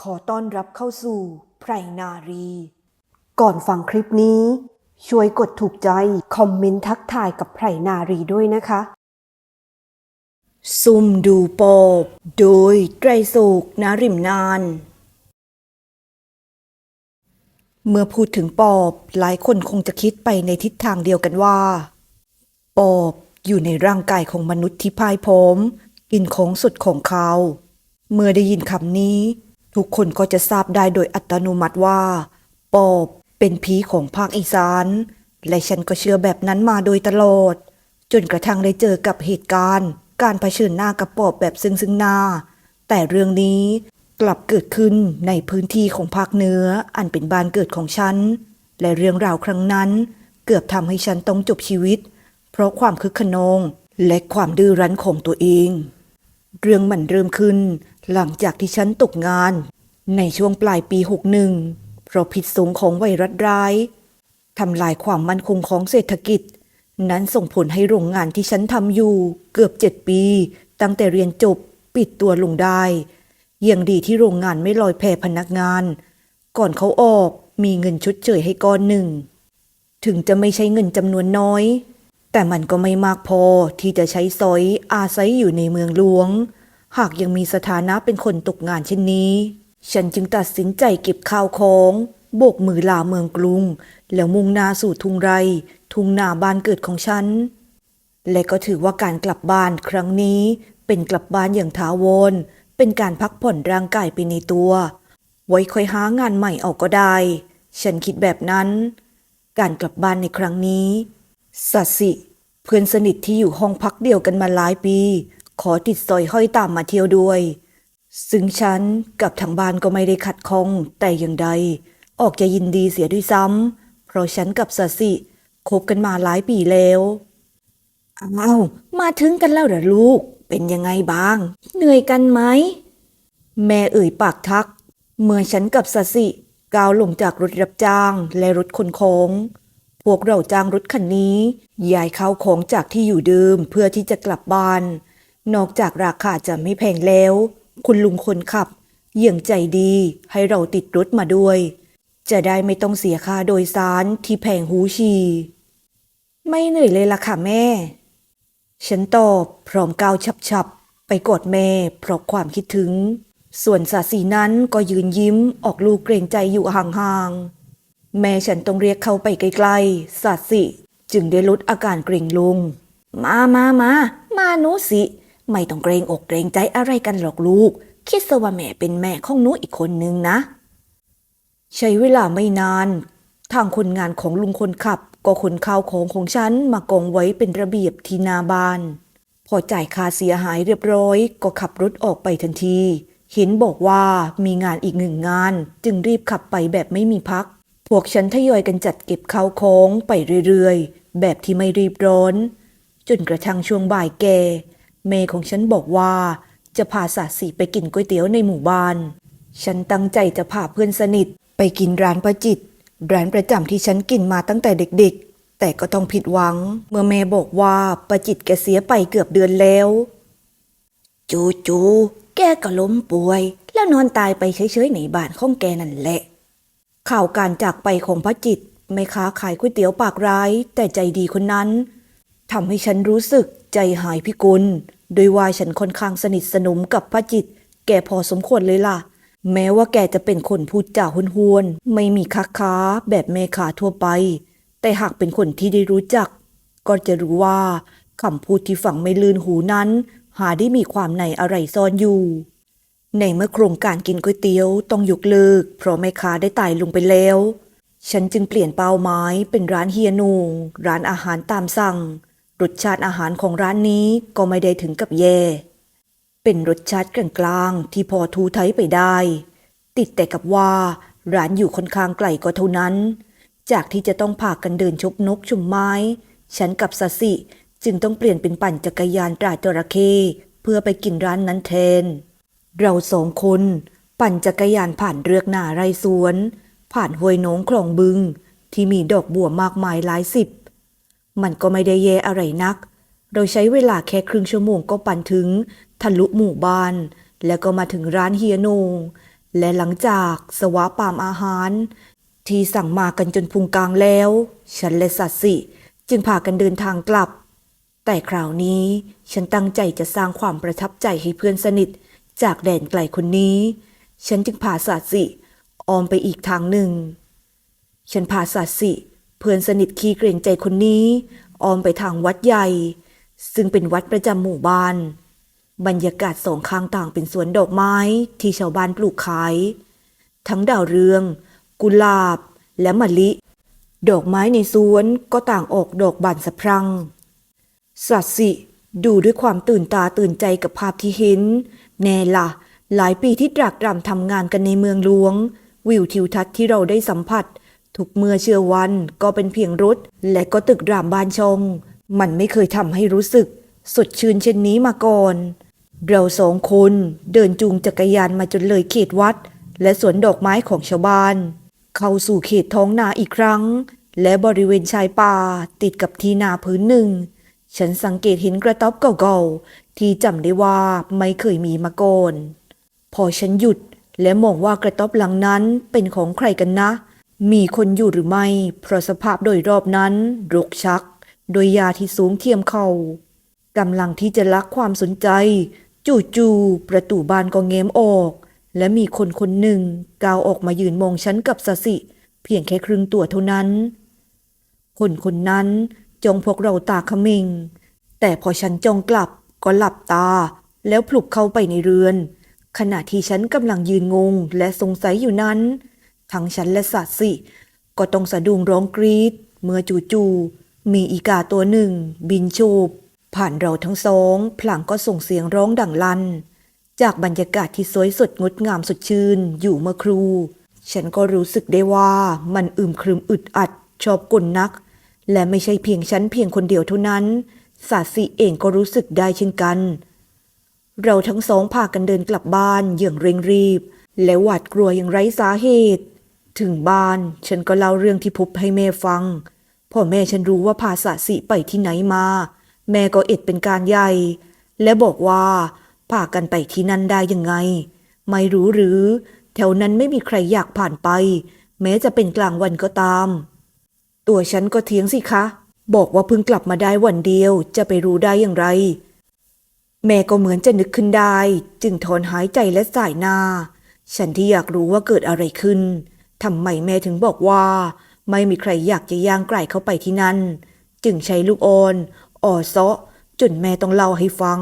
ขอต้อนรับเข้าสู่ไพรนารี ก่อนฟังคลิปนี้ ช่วยกดถูกใจ คอมเมนต์ทักทายกับไพรนารีด้วยนะคะ ซุ่มดูปอบโดยไตรสุกนาริมนาน เมื่อพูดถึงปอบหลายคนคงจะคิดไปในทิศทางเดียวกันว่า ปอบอยู่ในร่างกายของมนุษย์ที่พ่ายพ้อมกินของสุดของเขา เมื่อได้ยินคำนี้ ทุกคนก็จะทราบได้โดยอัตโนมัติว่า ปอบเป็นผีของภาคอีสาน และฉันก็เชื่อแบบนั้นมาโดยตลอด จนกระทั่งได้เจอกับเหตุการณ์ การเผชิญหน้ากับปอบแบบซึ่งซึ่งหน้า แต่เรื่องนี้กลับเกิดขึ้นในพื้นที่ของภาคเหนืออันเป็นบ้านเกิดของฉัน และเรื่องราวครั้งนั้น เกือบทำให้ฉันต้องจบชีวิต เพราะความคึกขนองและความดื้อรั้นของตัวเอง เรื่องมันเริ่มขึ้น หลังจากที่ฉันตกงาน ในช่วงปลายปี 61 เพราะพิษสงของไวรัสร้ายทำลายความมั่นคงของเศรษฐกิจ นั้นส่งผลให้โรงงานที่ฉันทำอยู่เกือบเจ็ดปี ตั้งแต่เรียนจบปิดตัวลงได้ยังดีที่โรงงานไม่ลอยแพพนักงาน ก่อนเขาออกมีเงินชดเชยให้ก้อนหนึ่ง ถึงจะไม่ใช่เงินจำนวนน้อย แต่มันก็ไม่มากพอที่จะใช้สอยอาศัยอยู่ในเมืองหลวง หากยังมีสถานะเป็นคนตกงานเช่นนี้ ฉันจึงตัดสินใจเก็บข้าวของโบกมือลาเมืองกรุง แล้วมุ่งหน้าสู่ทุ่งไร ทุ่งนาบ้านเกิดของฉัน และก็ถือว่าการกลับบ้านครั้งนี้ เป็นกลับบ้านอย่างถาวรเป็นการพักผ่อนร่างกายไปในตัว ไว้ค่อยหางานใหม่ออกก็ได้ ฉันคิดแบบนั้น การกลับบ้านในครั้งนี้สัตสิ เพื่อนสนิทที่อยู่ห้องพักเดียวกันมาหลายปี ขอติดสอยห้อยตามมาเที่ยวด้วย ซึ่งฉันกับทางบ้านก็ไม่ได้ขัดข้องแต่อย่างใด ออกจะยินดีเสียด้วยซ้ำเพราะฉันกับสสิคบกันมาหลายปีแล้วอ้าวมาถึงกันแล้วเหรอลูก เป็นยังไงบ้าง เหนื่อยกันไหม แม่เอ่ยปากทัก เมื่อฉันกับสสิก้าวลงจากรถรับจ้างและรถขนของ พวกเราจ้างรถคันนี้ย้ายข้าวของจากที่อยู่เดิมเพื่อที่จะกลับบ้าน นอกจากราคาจะไม่แพงแล้ว คุณลุงคนขับยังใจดีให้เราติดรถมาด้วย จะได้ไม่ต้องเสียค่าโดยสารที่แพงหูชี ไม่เหนื่อยเลยล่ะค่ะแม่ ฉันตอบพร้อมก้าวฉับๆ ไปกอดแม่เพราะความคิดถึง ส่วนสาสีนั้นก็ยืนยิ้มออกลูกเกรงใจอยู่ห่างๆ แม่ฉันต้องเรียกเขาไปใกล้ๆสาสิจึงได้ลดอาการเกรงลง มามามา มาหนูสิ ไม่ต้องเกรงอกเกรงใจอะไรกันหรอกลูก คิดซะว่าแม่เป็นแม่ของหนูอีกคนนึงนะ ใช้เวลาไม่นาน ทางคนงานของลุงคนขับ ก็ขนข้าวของของฉันมากองไว้เป็นระเบียบที่นาบาน พอจ่ายค่าเสียหายเรียบร้อย ก็ขับรถออกไปทันที เห็นบอกว่ามีงานอีกหนึ่งงาน จึงรีบขับไปแบบไม่มีพัก พวกฉันทยอยกันจัดเก็บข้าวของไปเรื่อยๆ แบบที่ไม่รีบร้อน จนกระทั่งช่วงบ่ายแก เมย์ของฉันบอกว่าจะพาสาสีไปกินก๋วยเตี๋ยวในหมู่บ้าน ฉันตั้งใจจะพาเพื่อนสนิทไปกินร้านประจิต ร้านประจำที่ฉันกินมาตั้งแต่เด็กๆ แต่ก็ต้องผิดหวัง เมื่อเมย์บอกว่าประจิตแกเสียไปเกือบเดือนแล้ว จูจูๆแกก็ล้มป่วย แล้วนอนตายไปเฉยๆในบ้านของแกนั่นแหละ ข่าวการจากไปของพระจิตรแม่ค้าขายก๋วยเตี๋ยวปากร้าย แต่ใจดีคนนั้นทำให้ฉันรู้สึก ใจหายพิกุลโดยว่าฉันค่อนข้างสนิทสนมกับพระจิต แกพอสมควรเลยล่ะ แม้ว่าแกจะเป็นคนพูดจาห้วนๆไม่มีคักค้าแบบแม่ค้าทั่วไป แต่หากเป็นคนที่ได้รู้จัก ก็จะรู้ว่าคำพูดที่ฝังไม่ลื่นหูนั้น หาได้มีความในอะไรซ่อนอยู่ ในเมื่อโครงการกินก๋วยเตี๋ยวต้องยกเลิก เพราะแม่ค้าได้ตายลงไปแล้ว ฉันจึงเปลี่ยนเป้าหมายเป็นร้านเฮียนู ร้านอาหารตามสั่ง รสชาติอาหารของร้านนี้ก็ไม่ได้ถึงกับแย่ เป็นรสชาติกลางๆที่พอทูไทยไปได้ ติดแต่กับว่าร้านอยู่ค่อนข้างไกลก็เท่านั้น จากที่จะต้องพากันเดินชกนกชุมไม้ ฉันกับสสิจึงต้องเปลี่ยนเป็นปั่นจักรยานตราจระเข้เพื่อไปกินร้านนั้นแทน เราสองคนปั่นจักรยานผ่านเรือกหนาไรสวน ผ่านห้วยโหนงคลองบึง ที่มีดอกบัวมากมายหลายสิบ มันก็ไม่ได้แย่อะไรนัก เราใช้เวลาแค่ครึ่งชั่วโมงก็ปั่นถึง ทะลุหมู่บ้าน แล้วก็มาถึงร้านเฮียโนงและหลังจากสวะปามอาหาร ที่สั่งมากันจนพุงกลางแล้ว ฉันและสัตสิ จึงพากันเดินทางกลับ แต่คราวนี้ฉันตั้งใจจะสร้างความประทับใจให้เพื่อนสนิท จากแดนไกลคนนี้ ฉันจึงพาสัตสิออมไปอีกทางหนึ่ง ฉันพาสัตสิ เพื่อนสนิทขี้เกรงใจคนนี้อ้อมไปทางวัดใหญ่ ซึ่งเป็นวัดประจำหมู่บ้าน บรรยากาศสองข้างต่างเป็นสวนดอกไม้ที่ชาวบ้านปลูกขาย ทั้งดาวเรือง กุหลาบ และมะลิ ดอกไม้ในสวนก็ต่างออกดอกบานสะพรั่งสัตสิดูด้วยความตื่นตาตื่นใจกับภาพที่เห็น แน่ละ่ะ หลายปีที่ตรากตรำทำงานกันในเมืองหลวง วิวทิวทัศน์ที่เราได้สัมผัส ทุกเมื่อเชื่อวันก็เป็นเพียงรถและก็ตึกรามบ้านชง มันไม่เคยทำให้รู้สึก สดชื่นเช่นนี้มาก่อน เราสองคนเดินจูงจักรยานมาจนเลยเขตวัด และสวนดอกไม้ของชาวบ้าน เข้าสู่เขตท้องนาอีกครั้ง และบริเวณชายป่าติดกับที่นาพื้นหนึ่ง ฉันสังเกตเห็นกระต๊อบเก่าๆ ที่จำได้ว่าไม่เคยมีมาก่อน พอฉันหยุดและมองว่ากระต๊อบหลังนั้นเป็นของใครกันนะ มีคนอยู่หรือไม่ เพราะสภาพโดยรอบนั้นรกชัก โดยยาที่สูงเทียมเขากำลังที่จะลักความสนใจ จู่ๆประตูบานก็เง้มออก และมีคนคนหนึ่งก้าวออกมายืนมองฉันกับสสิ เพียงแค่ครึ่งตัวเท่านั้น คนคนนั้นจ้องพวกเราตาเขมิง แต่พอฉันจ้องกลับก็หลับตา แล้วพลุกเข้าไปในเรือน ขณะที่ฉันกำลังยืนงงและสงสัยอยู่นั้น ทั้งฉันและสัตว์สิ ก็ต้องสะดุ้งร้องกรีด เมื่อจู่ๆมีอีกาตัวหนึ่ง บินโฉบผ่านเราทั้งสองพลางก็ส่งเสียงร้องดังลั่นจากบรรยากาศที่สวยสดงดงามสดชื่นอยู่เมื่อครู ฉันก็รู้สึกได้ว่ามันอึมครึมอึดอัด ชอบกลนัก และไม่ใช่เพียงฉันเพียงคนเดียวเท่านั้นสาสีเองก็รู้สึกได้เช่นกัน เราทั้งสองพากันเดินกลับบ้านอย่างเร่งรีบ และหวาดกลัวอย่างไร้สาเหตุ ถึงบ้าน ฉันก็เล่าเรื่องที่พบให้แม่ฟัง พ่อแม่ฉันรู้ว่าพาสาสีไปที่ไหนมา แม่ก็เอ็ดเป็นการใหญ่ และบอกว่าพากันไปที่นั่นได้ยังไง ไม่รู้หรือ แถวนั้นไม่มีใครอยากผ่านไป แม้จะเป็นกลางวันก็ตาม ตัวฉันก็เถียงสิคะ บอกว่าเพิ่งกลับมาได้วันเดียวจะไปรู้ได้อย่างไร แม่ก็เหมือนจะนึกขึ้นได้ จึงถอนหายใจและสายหน้า ฉันที่อยากรู้ว่าเกิดอะไรขึ้น ทำไมแม่ถึงบอกว่า ไม่มีใครอยากจะย่างไกลเข้าไปที่นั่น จึงใช้ลูกออนอ่อเซาะจนแม่ต้องเล่าให้ฟัง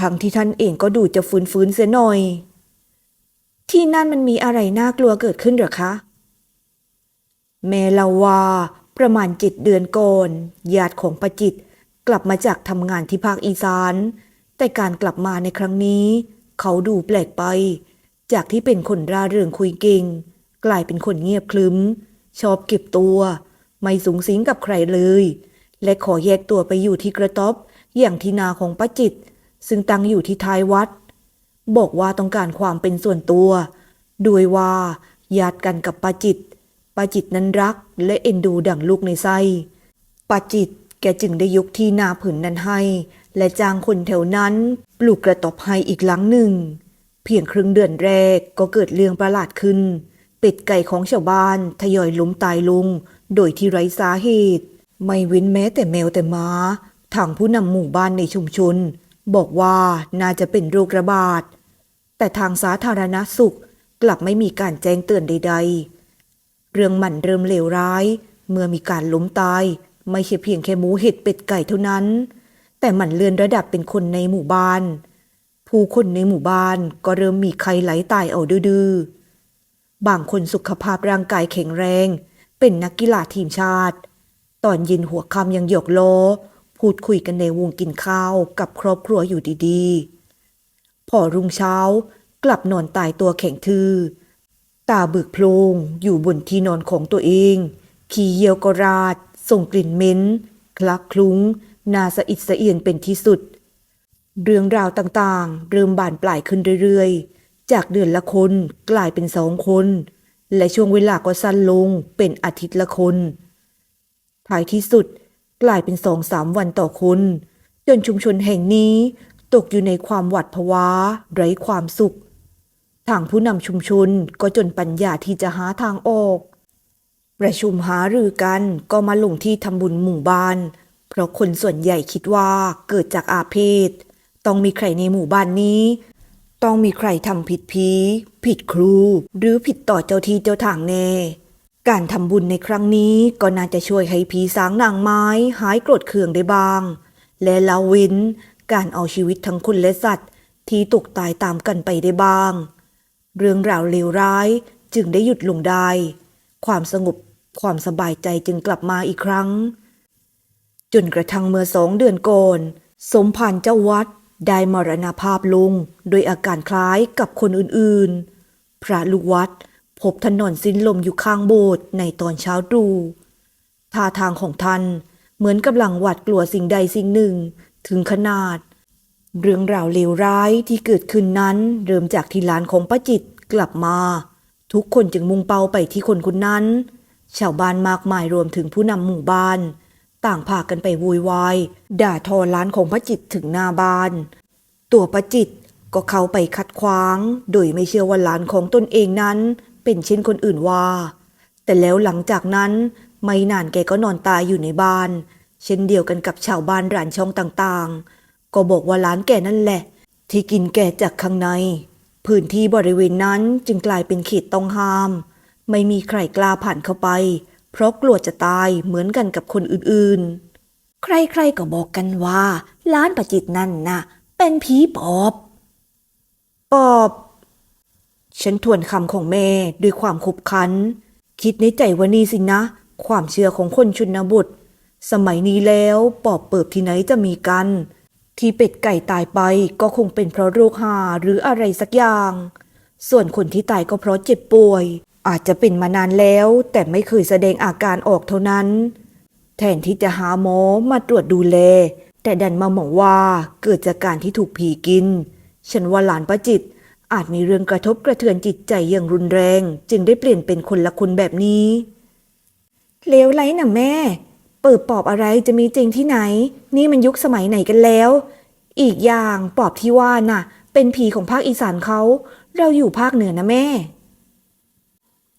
ทั้งที่ท่านเองก็ดูจะฟื้นๆเสียหน่อย ที่นั่นมันมีอะไรน่ากลัวเกิดขึ้นหรอคะ แม่เล่าว่าประมาณจ็ดเดือนก่อนญาติของประจิตกลับมาจากทำงานที่ภาคอีสาน แต่การกลับมาในครั้งนี้ เขาดูแปลกไป จากที่เป็นคนร่าเริงคุยเก่ง กลายเป็นคนเงียบคลึ้ม ชอบเก็บตัว ไม่สูงสิงกับใครเลย และขอแยกตัวไปอยู่ที่กระต๊อบอย่างที่นาของป้าจิต ซึ่งตั้งอยู่ที่ท้ายวัด บอกว่าต้องการความเป็นส่วนตัวด้วยว่าญาติกันกับป้าจิตป้าจิตนั้นรักและเอ็นดูดั่งลูกในไส้ป้าจิตแกจึงได้ยกที่นาผืนนั้นให้ และจ้างคนแถวนั้น ปลูกกระต๊อบให้อีกหลังหนึ่ง เพียงครึ่งเดือนแรกก็เกิดเรื่องประหลาดขึ้น เป็ดไก่ของชาวบ้านทยอยล้มตายลง โดยที่ไร้สาเหตุ ไม่เว้นแม้แต่แมวแต่ม้าทางผู้นำหมู่บ้านในชุมชน บอกว่าน่าจะเป็นโรคระบาด แต่ทางสาธารณสุขกลับไม่มีการแจ้งเตือนใด ๆ เรื่องมันเริ่มเลวร้าย เมื่อมีการล้มตาย ไม่ใช่เพียงแค่หมูเห็ดเป็ดไก่เท่านั้น แต่มันเลื่อนระดับเป็นคนในหมู่บ้าน ผู้คนในหมู่บ้านก็เริ่มมีไข้ไหลตายเอาดื้อๆ บางคนสุขภาพร่างกายแข็งแรง เป็นนักกีฬาทีมชาติ ตอนเย็นหัวค่ำยังหยอกล้อพูดคุยกันในวงกินข้าวกับครอบครัวอยู่ดีๆ พอรุ่งเช้ากลับนอนตายตัวแข็งทื่อ ตาบึกโพลงอยู่บนที่นอนของตัวเอง ขี้เยี่ยวกราด ส่งกลิ่นเหม็นคลักคลุ้ง นาสะอิดสะเอียนเป็นที่สุด เรื่องราวต่างๆ เริ่มบานปลายขึ้นเรื่อยๆ จากเดือนละคนกลายเป็นสองคน และช่วงเวลาก็สั้นลงเป็นอาทิตย์ละคนท้ายที่สุดกลายเป็นสองสามวันต่อคน จนชุมชนแห่งนี้ตกอยู่ในความหวาดผวาไร้ความสุข ทางผู้นำชุมชนก็จนปัญญาที่จะหาทางออก ประชุมหารือกันก็มาลงที่ทำบุญหมู่บ้าน เพราะคนส่วนใหญ่คิดว่าเกิดจากอาเพศ ต้องมีใครในหมู่บ้านนี้ ต้องมีใครทำผิดผีผิดครู หรือผิดต่อเจ้าที่เจ้าทางแน่ การทำบุญในครั้งนี้ก็น่าจะช่วยให้ผีสางนางไม้หายโกรธเคืองได้บ้าง และละเว้นการเอาชีวิตทั้งคนและสัตว์ ที่ตกตายตามกันไปได้บ้าง เรื่องราวเลวร้ายจึงได้หยุดลงได้ ความสงบความสบายใจจึงกลับมาอีกครั้ง จนกระทั่งเมื่อสองเดือนก่อนสมภารเจ้าวัด ได้มรณภาพลงโดยอาการคล้ายกับคนอื่นๆ พระลูกวัดพบถนนสิ้นลมอยู่ข้างโบสถ์ในตอนเช้าตรู่ท่าทางของท่านเหมือนกำลังหวาดกลัวสิ่งใดสิ่งหนึ่งถึงขนาด เรื่องราวเลวร้ายที่เกิดขึ้นนั้นเริ่มจากที่หลานของป้าจิตกลับมา ทุกคนจึงมุ่งเป้าไปที่คนคนนั้น ชาวบ้านมากมายรวมถึงผู้นำหมู่บ้าน ต่างพากันไปวุ่วายด่าทอร้านของป้าจิตถึงหน้าบ้าน ตัวป้าจิตก็เข้าไปคัดขวาง โดยไม่เชื่อว่าหลานของตนเองนั้นเป็นเช่นคนอื่นว่า แต่แล้วหลังจากนั้นไม่นานแกก็นอนตายอยู่ในบ้าน เช่นเดียวกันกับชาวบ้านร้านช่องต่างๆ ก็บอกว่าร้านแกนั่นแหละ ที่กินแกจากข้างใน พื้นที่บริเวณนั้นจึงกลายเป็นเขตต้องห้าม ไม่มีใครกล้าผ่านเข้าไป เพราะกลัวจะตายเหมือนกันกับคนอื่นๆ ใครๆก็บอกกันว่าร้านประจิตนั่นน่ะ เป็นผีปอบ ปอบ ฉันทวนคำของแม่ด้วยความขบขัน คิดในใจว่านี่สินะ ความเชื่อของคนชนบทสมัยนี้แล้วปอบเปิบที่ไหนจะมีกัน ที่เป็ดไก่ตายไปก็คงเป็นเพราะโรคหาหรืออะไรสักอย่าง ส่วนคนที่ตายก็เพราะเจ็บป่วย อาจจะเป็นมานานแล้ว แต่ไม่เคยแสดงอาการออกเท่านั้น แทนที่จะหาหมอมาตรวจดูแล แต่ดันมาบอกว่าเกิดจากการที่ถูกผีกิน ฉันว่าหลานประจิต อาจมีเรื่องกระทบกระเทือนจิตใจอย่างรุนแรง จึงได้เปลี่ยนเป็นคนละคนแบบนี้เลวไรน่ะแม่ เปิดปอบอะไรจะมีจริงที่ไหน นี่มันยุคสมัยไหนกันแล้ว อีกอย่างปอบที่ว่าน่ะ เป็นผีของภาคอีสานเขา เราอยู่ภาคเหนือนะแม่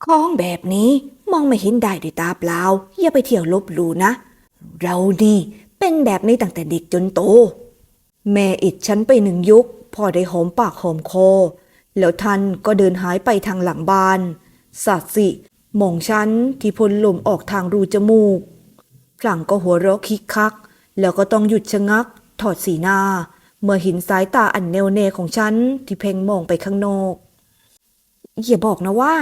ของแบบนี้มองไม่เห็นได้ด้วยตาเปล่า อย่าไปเที่ยวลบหลู่นะ เรานี่เป็นแบบนี้ตั้งแต่เด็กจนโต แม่อิดฉันไปหนึ่งยุคพอได้หอมปากหอมคอ แล้วท่านก็เดินหายไปทางหลังบ้านสัตสิมองฉันที่พ้นลมออกทางรูจมูกพลังก็หัวเราะคิกคัก แล้วก็ต้องหยุดชะงัก ถอดสีหน้า เมื่อเห็นสายตาอันแน่วแน่ของฉันที่เพ่งมองไปข้างนอก อย่าบอกนะว่า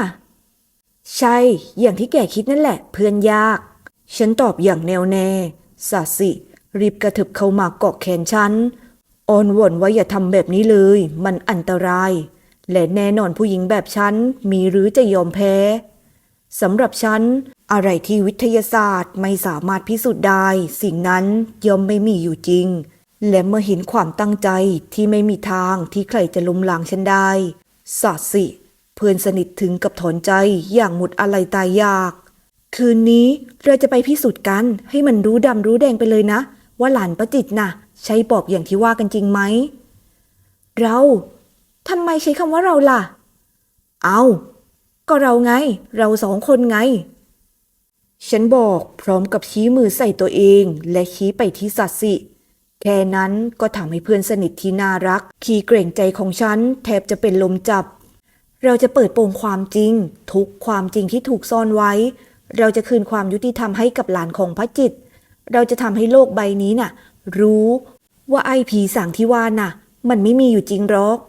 ใช่ อย่างที่แกคิดนั่นแหละ เพื่อนยาก ฉันตอบอย่างแน่วแน่สาสิ รีบกระถิบเข้ามาเกาะแขนฉันอ้อนวอนว่าอย่าทำแบบนี้เลย มันอันตราย และแน่นอนผู้หญิงแบบฉัน มีหรือจะยอมแพ้สำหรับฉัน อะไรที่วิทยาศาสตร์ไม่สามารถพิสูจน์ได้ สิ่งนั้นย่อมไม่มีอยู่จริง และเมื่อเห็นความตั้งใจที่ไม่มีทางที่ใครจะล้มล้างฉันได้สาสิ เพื่อนสนิทถึงกับถอนใจอย่างหมดอะไรตายอยาก คืนนี้เราจะไปพิสูจน์กันให้มันรู้ดำรู้แดงไปเลยนะ ว่าหลานประจิตน่ะ ใช้ปอบอย่างที่ว่ากันจริงไหม เราทำไมใช้คำว่าเราล่ะ เอาก็เราไง เราสองคนไง ฉันบอกพร้อมกับชี้มือใส่ตัวเองและชี้ไปที่สัตว์สิแค่นั้นก็ทำให้เพื่อนสนิทที่น่ารัก ขี้เกรงใจของฉันแทบจะเป็นลมจับ เราจะเปิดโปงความจริง ทุกความจริงที่ถูกซ่อนไว้ เราจะคืนความยุติธรรมให้กับหลานของพระจิต เราจะทำให้โลกใบนี้น่ะ รู้ว่าไอ้ผีสางที่ว่าน่ะ มันไม่มีอยู่จริงหรอก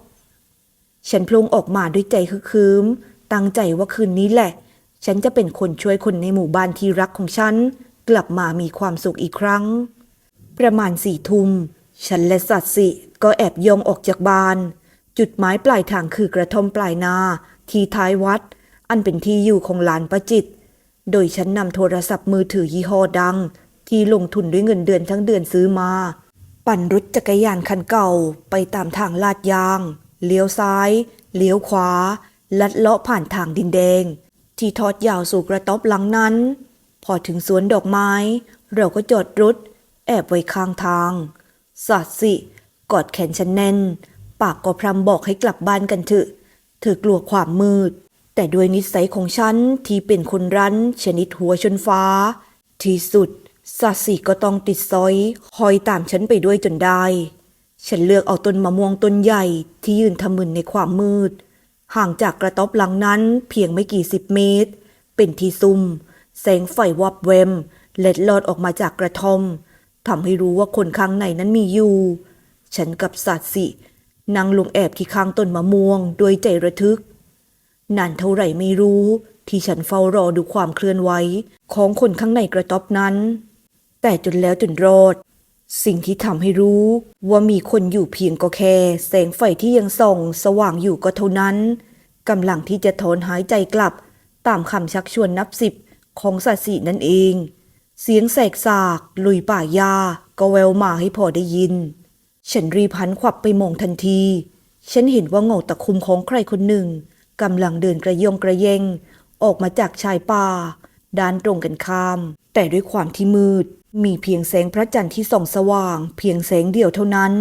ฉันพลงออกมาด้วยใจคึกคืมตั้งใจว่าคืนนี้แหละ ฉันจะเป็นคนช่วยคนในหมู่บ้านที่รักของฉัน กลับมามีความสุขอีกครั้ง ประมาณสี่ทุ่มฉันและสัตสิก็แอบย่องออกจากบ้าน จุดหมายปลายทางคือกระท่อมปลายนา ที่ท้ายวัด อันเป็นที่อยู่ของหลานประจิต โดยฉันนำโทรศัพท์มือถือยี่ห้อดัง ที่ลงทุนด้วยเงินเดือนทั้งเดือนซื้อมา ปั่นรถจักรยานคันเก่าไปตามทางลาดยาง เลี้ยวซ้าย เลี้ยวขวา ลัดเลาะผ่านทางดินแดง ที่ทอดยาวสู่กระต๊อบหลังนั้น พอถึงสวนดอกไม้ เราก็จอดรถ แอบไว้ข้างทางสัตสิกอดแขนฉันแน่น ปากก็พรำบอกให้กลับบ้านกันเถอะ เธอกลัวความมืด แต่ด้วยนิสัยของฉันที่เป็นคนรั้น ชนิดหัวชนฟ้า ที่สุดสัตสีก็ต้องติดซอยคอยตามฉันไปด้วยจนได้ ฉันเลือกเอาต้นมะม่วงต้นใหญ่ที่ยืนทำมึนในความมืด ห่างจากกระต๊อบหลังนั้นเพียงไม่กี่สิบเมตร เป็นที่ซุ่ม แสงไฟวับแวม เล็ดลอดออกมาจากกระท่อมทำให้รู้ว่าคนข้างในนั้นมีอยู่ ฉันกับสัตสิ นั่งลงแอบที่ข้างต้นมะม่วงโดยใจระทึก นานเท่าไหร่ไม่รู้ ที่ฉันเฝ้ารอดูความเคลื่อนไหวของคนข้างในกระต๊อบนั้น แต่จนแล้วจนรอด สิ่งที่ทำให้รู้ว่ามีคนอยู่เพียงก็แค่ แสงไฟที่ยังส่องสว่างอยู่ก็เท่านั้นกำลังที่จะถอนหายใจกลับ ตามคำชักชวนนับสิบของสัตสีนั่นเอง เสียงแสกสากลุยป่ายาก็แววมาให้พอได้ยิน ฉันรีบหันขวับไปมองทันที ฉันเห็นว่าเงาตะคุมของใครคนหนึ่งกำลังเดินกระยงกระเยง ออกมาจากชายป่า ด้านตรงกันข้าม แต่ด้วยความที่มืด มีเพียงแสงพระจันทร์ที่ส่องสว่าง เพียงแสงเดียวเท่านั้น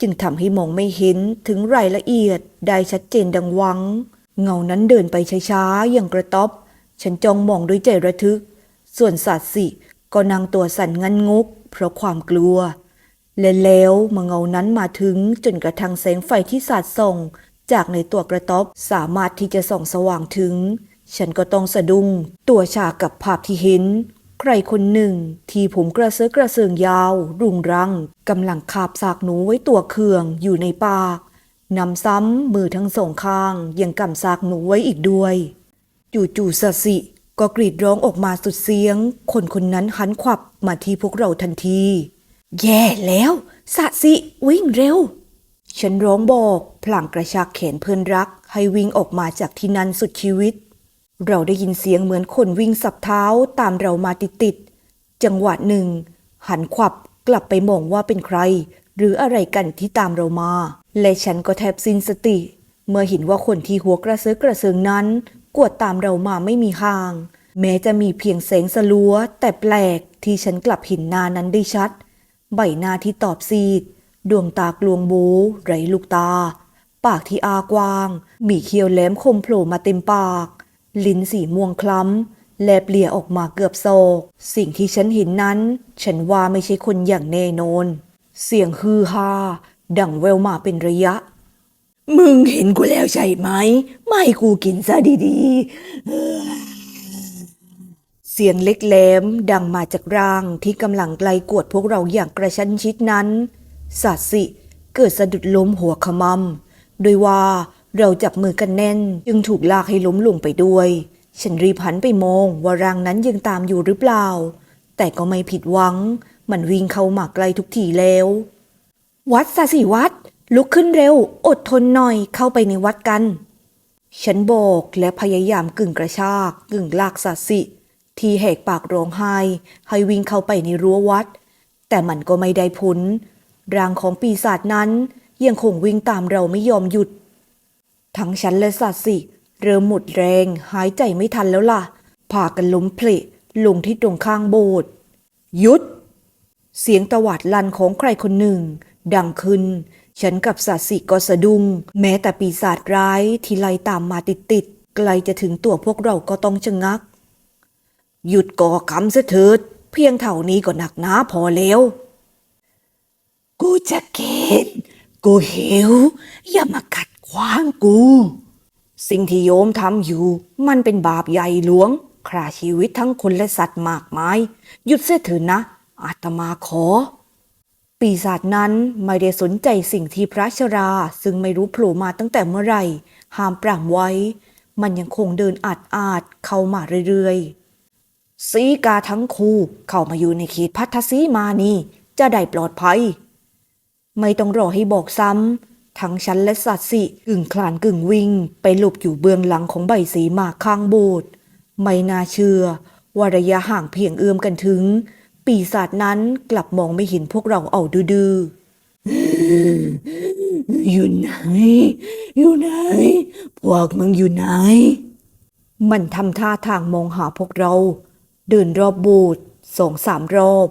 จึงทำให้มองไม่เห็นถึงรายละเอียดได้ชัดเจนดังหวัง เงานั้นเดินไปช้าๆอย่างกระต๊อบ ฉันจ้องมองด้วยใจระทึก ส่วนสัตว์สิก็นั่งตัวสั่นงันงก เพราะความกลัว และแล้วเมื่อเงานั้นมาถึงจนกระทั่งแสงไฟที่สาดส่อง จากในตัวกระต๊อบสามารถที่จะส่องสว่างถึง ฉันก็ต้องสะดุ้ง ตัวชากับภาพที่เห็น ใครคนหนึ่ง ที่ผมกระเซาะกระเซิงยาว รุงรังกำลังคาบสากหนูไว้ตัวเคืองอยู่ในปากนำซ้ำมือทั้งสองข้าง ยังกำสากหนูไว้อีกด้วยจู่ๆสสิก็กรีดร้องออกมาสุดเสียง คนคนนั้นหันขวับมาที่พวกเราทันที แย่แล้วสะสิวิ่งเร็ว ฉันร้องบอกพลางกระชากแขนเพื่อนรัก ให้วิ่งออกมาจากที่นั่นสุดชีวิต เราได้ยินเสียงเหมือนคนวิ่งสับเท้าตามเรามาติดๆจังหวะหนึ่ง หันขวับกลับไปมองว่าเป็นใคร หรืออะไรกันที่ตามเรามา และฉันก็แทบสิ้นสติ เมื่อเห็นว่าคนที่หัวกระเซาะกระเซิงนั้น กวดตามเรามาไม่มีห่าง แม้จะมีเพียงแสงสลัวแต่แปลกที่ฉันกลับเห็นหน้านั้นได้ชัด ใบหน้าที่ตอบซีด ดวงตากลวงโบไรลูกตา ปากที่อากว้าง มีเขียวแหลมคมโผล่มาเต็มปาก ลิ้นสีม่วงคล้ำ แลบเลียออกมาเกือบโศก สิ่งที่ฉันเห็นนั้น ฉันว่าไม่ใช่คนอย่างแน่นอน เสียงฮือฮาดังแววมาเป็นระยะ มึงเห็นกูแล้วใช่ไหม ไม่กูกินซะดีๆ สียงเล็กแหลมดังมาจากร่างที่กำลังไกลกวดพวกเราอย่างกระชั้นชิดนั้นสัตสิเกิดสะดุดล้มหัวขมำโดยว่าเราจับมือกันแน่นจึงถูกลากให้ล้มลงไปด้วย ฉันรีบหันไปมองว่าร่างนั้นยังตามอยู่หรือเปล่า แต่ก็ไม่ผิดหวัง มันวิ่งเข้ามาไกลทุกทีแล้ว วัดซะสิวัด ลุกขึ้นเร็ว อดทนหน่อยเข้าไปในวัดกัน ฉันบอกและพยายามกึ่งกระชากกึ่งลากสัสิ ที่แหกปากร้องไห้ ให้วิ่งเข้าไปในรั้ววัด แต่มันก็ไม่ได้ผลร่างของปีศาจนั้นยังคงวิ่งตามเราไม่ยอมหยุด ทั้งฉันและสัตว์สิเริ่มหมดแรงหายใจไม่ทันแล้วล่ะพากันล้มเพลลงที่ตรงข้างโบสถ์หยุด เสียงตวาดลั่นของใครคนหนึ่ง ดังขึ้น ฉันกับสัตว์สิก็สะดุ้งแม้แต่ปีศาจร้ายที่ไล่ตามมาติดๆไกลจะถึงตัวพวกเราก็ต้องชะงัก หยุดก่อกรรมเสเถิด เพียงเท่านี้ก็หนักหนาพอแล้ว กูจะกินกูหิว อย่ามาขัดขวางกู สิ่งที่โยมทำอยู่ มันเป็นบาปใหญ่หลวงฆ่าชีวิตทั้งคนและสัตว์มากมาย หยุดเสียเถินนะ อาตมาขอ ปีศาจนั้นไม่ได้สนใจสิ่งที่พระชรา ซึ่งไม่รู้โผล่มาตั้งแต่เมื่อไหร่ ห้ามปรามไว้ มันยังคงเดินอาดอาดเข้ามาเรื่อยๆ สีกาทั้งคู่เข้ามาอยู่ในเขตพัทธสีมานี่จะได้ปลอดภัย ไม่ต้องรอให้บอกซ้ำ ทั้งฉันและสัตว์สิกึ่งคลานกึ่งวิ่ง ไปหลบอยู่เบื้องหลังของใบสีหมากข้างโบสถ์ไม่น่าเชื่อว่าระยะห่างเพียงเอื้อมกันถึง ปีศาจนั้นกลับมองไม่เห็นพวกเราเอาดื้อๆอยู่ไหน อยู่ไหน พวกมึงอยู่ไหน มันทำท่าทางมองหาพวกเรา เดินรอบบสถ์สองสามรอบ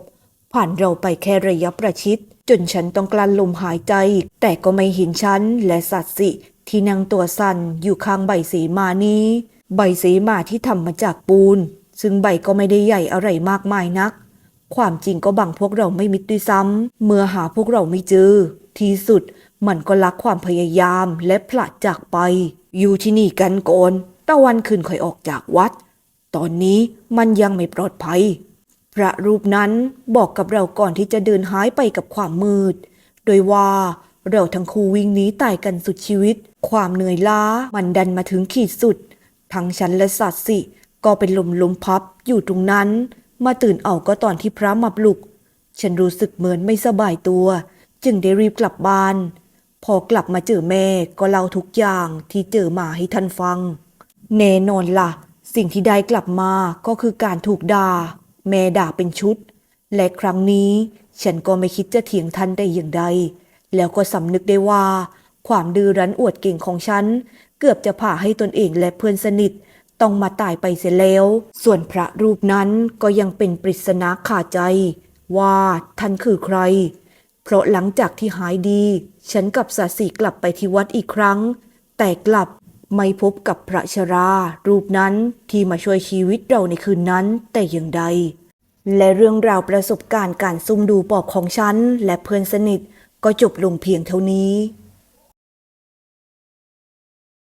ผ่านเราไปแค่ระยะประชิด จนฉันต้องกลั้นลมหายใจ แต่ก็ไม่เห็นฉันและสัตว์สิที่นั่งตัวสั่นอยู่ข้างใบสีมานี้ ใบสีมาที่ทำมาจากปูน ซึ่งใบก็ไม่ได้ใหญ่อะไรมากมายนัก ความจริงก็บังพวกเราไม่มิดด้วยซ้ำเมื่อหาพวกเราไม่เจอ ที่สุดมันก็ลักความพยายามและผลัดจากไป อยู่ที่นี่กันก่อนตะวันขึ้นค่อยออกจากวัด ตอนนี้มันยังไม่ปลอดภัย พระรูปนั้นบอกกับเราก่อนที่จะเดินหายไปกับความมืด โดยว่าเราทั้งคู่วิ่งหนีตายกันสุดชีวิต ความเหนื่อยล้ามันดันมาถึงขีดสุด ทั้งฉันและสัตว์สิ ก็เป็นลมลมพับอยู่ตรงนั้น มาตื่นเอาก็ตอนที่พระมาปลุก ฉันรู้สึกเหมือนไม่สบายตัว จึงได้รีบกลับบ้าน พอกลับมาเจอแม่ก็เล่าทุกอย่างที่เจอมาให้ท่านฟัง แน่นอนล่ะ สิ่งที่ได้กลับมาก็คือการถูกด่า แม่ด่าเป็นชุด และครั้งนี้ฉันก็ไม่คิดจะเถียงท่านได้อย่างใด แล้วก็สำนึกได้ว่า ความดื้อรั้นอวดเก่งของฉัน เกือบจะผ่าให้ตนเองและเพื่อนสนิท ต้องมาตายไปเสียแล้ว ส่วนพระรูปนั้นก็ยังเป็นปริศนาขาใจ ว่าท่านคือใคร เพราะหลังจากที่หายดี ฉันกับสาสีกลับไปที่วัดอีกครั้ง แต่กลับ ไม่พบกับพระชรา รูปนั้นที่มาช่วยชีวิตเราในคืนนั้นแต่อย่างใด และเรื่องราวประสบการณ์การซุ่มดูปอบของฉันและเพื่อนสนิทก็จบลงเพียงเท่านี้